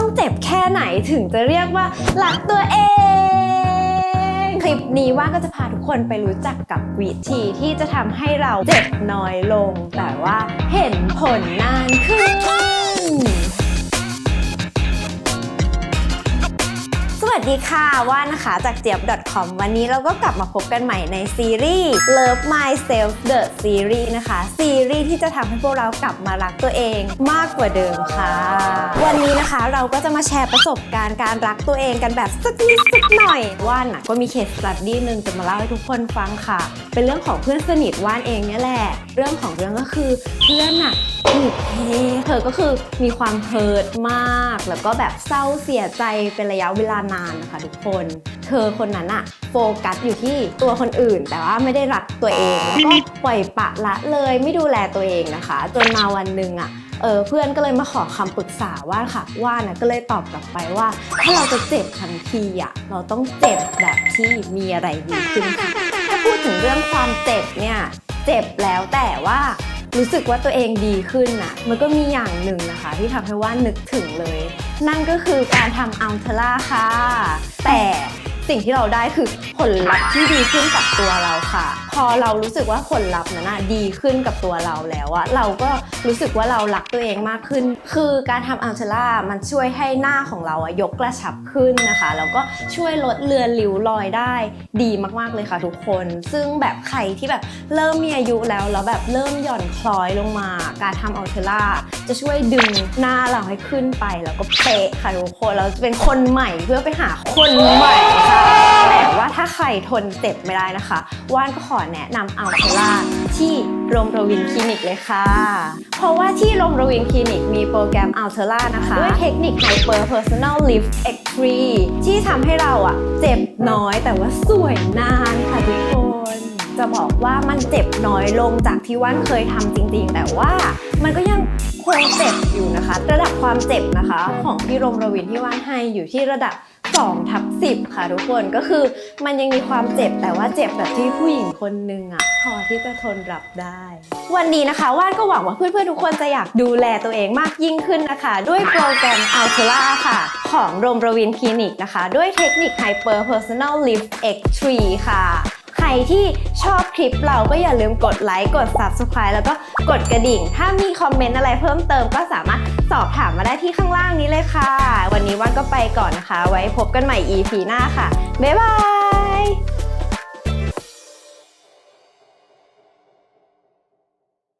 ต้องเจ็บแค่ไหนถึงจะเรียกว่ารักตัวเอง คลิปนี้ว่าก็จะพาทุกคนไปรู้จักกับวิธีที่จะทำให้เราเจ็บน้อยลง แต่ว่าเห็นผลนานขึ้น สวัสดีค่ะว่านะคะจากเจี๊ยบ .com วันนี้เราก็กลับมาพบกันใหม่ในซีรีส์ Love Myself The Series นะคะ ซีรีส์ที่จะทำให้พวกเรากลับมารักตัวเองมากกว่าเดิมค่ะ วันนี้นะคะเราก็จะมาแชร์ประสบการณ์การรักตัวเองกันแบบสักนิดสักหน่อยว่านน่ะก็มีเคสสตัดดี้หนึ่งจะมาเล่าให้ทุกคนฟังค่ะ เป็นเรื่องของเพื่อนสนิทว่านเองเนี่ยแหละ เรื่องของเรื่องก็คือเพื่อนน่ะถูกเทเธอก็คือมีความเฮิร์ตมาก แล้วก็แบบเศร้าเสียใจเป็นระยะเวลานานนะคะทุกคน เธอคนนั้นอะโฟกัสอยู่ที่ตัวคนอื่น แต่ว่าไม่ได้รักตัวเองแล้วก็ปล่อยปละละเลยไม่ดูแลตัวเองนะคะ จนมาวันหนึ่งอะเออเพื่อนก็เลยมาขอคำปรึกษาว่าค่ะ ว่านะก็เลยตอบกลับไปว่า ถ้าเราจะเจ็บทันทีอะเราต้องเจ็บแบบที่มีอะไรดีขึ้นค่ะถ้าพูดถึงเรื่องความเจ็บเนี่ย เจ็บแล้วแต่ว่า รู้สึกว่าตัวเองดีขึ้นน่ะมันก็มีอย่างหนึ่งนะคะ ที่ทำให้ว่านึกถึงเลย นั่นก็คือการทำอัลเทล่าค่ะ แต่ สิ่งที่เราได้คือผลลัพธ์ที่ดีขึ้นกับตัวเราค่ะ พอเรารู้สึกว่าผลลัพธ์นั้นดีขึ้นกับตัวเราแล้วอะเราก็รู้สึกว่าเรารักตัวเองมากขึ้น คือการทำอัลเทล่ามันช่วยให้หน้าของเราอะยกกระชับขึ้นนะคะ แล้วก็ช่วยลดเลือนริ้วรอยได้ดีมากๆเลยค่ะทุกคน ซึ่งแบบใครที่แบบเริ่มมีอายุแล้วแล้วแบบเริ่มหย่อนคล้อยลงมา การทำอัลเทล่าจะช่วยดึงหน้าเราให้ขึ้นไปแล้วก็เป๊ะค่ะทุกคนเราจะเป็นคนใหม่เพื่อไปหาคนใหม่ค่ะแต่ว่าถ้าใครทนเจ็บไม่ได้นะคะ ว่านก็ขอแนะนำอัลเทล่าที่โรมรวินคลินิกเลยค่ะ เพราะว่าที่โรมรวินคลินิกมีโปรแกรมอัลเทล่านะคะ ด้วยเทคนิค Hyper Personal Lift X3 ที่ทำให้เราอะเจ็บน้อยแต่ว่าสวยนานค่ะทุกคนจะบอกว่ามันเจ็บน้อยลงจากที่ว่านเคยทำจริงๆ แต่ว่ามันก็ยังคงเจ็บอยู่นะคะ ระดับความเจ็บนะคะ ของพี่โรมรวินที่ว่านให้อยู่ที่ระดับ 2ทับ10 ค่ะทุกคนก็คือมันยังมีความเจ็บแต่ว่าเจ็บแบบที่ผู้หญิงคนนึงอะพอที่จะทนรับได้ วันนี้นะคะว่านก็หวังว่าเพื่อนๆทุกคนจะอยากดูแลตัวเองมากยิ่งขึ้นนะคะ ด้วยโปรแกรม a l t e r a ค่ะ ของโรมรวินคลินิกนะคะ ด้วยเทคนิค Hyper Personal Lift X3 ค่ะ ใครที่ชอบคลิปเราก็อย่าลืมกดไลค์กด Subscribe แล้วก็กดกระดิ่ง ถ้ามีคอมเมนต์อะไรเพิ่มเติมก็สามารถสอบถามมาได้ที่ข้างล่างนี้เลยค่ะ วันนี้ว่านก็ไปก่อนนะคะ ไว้พบกันใหม่ EP หน้าค่ะ บ๊ายบาย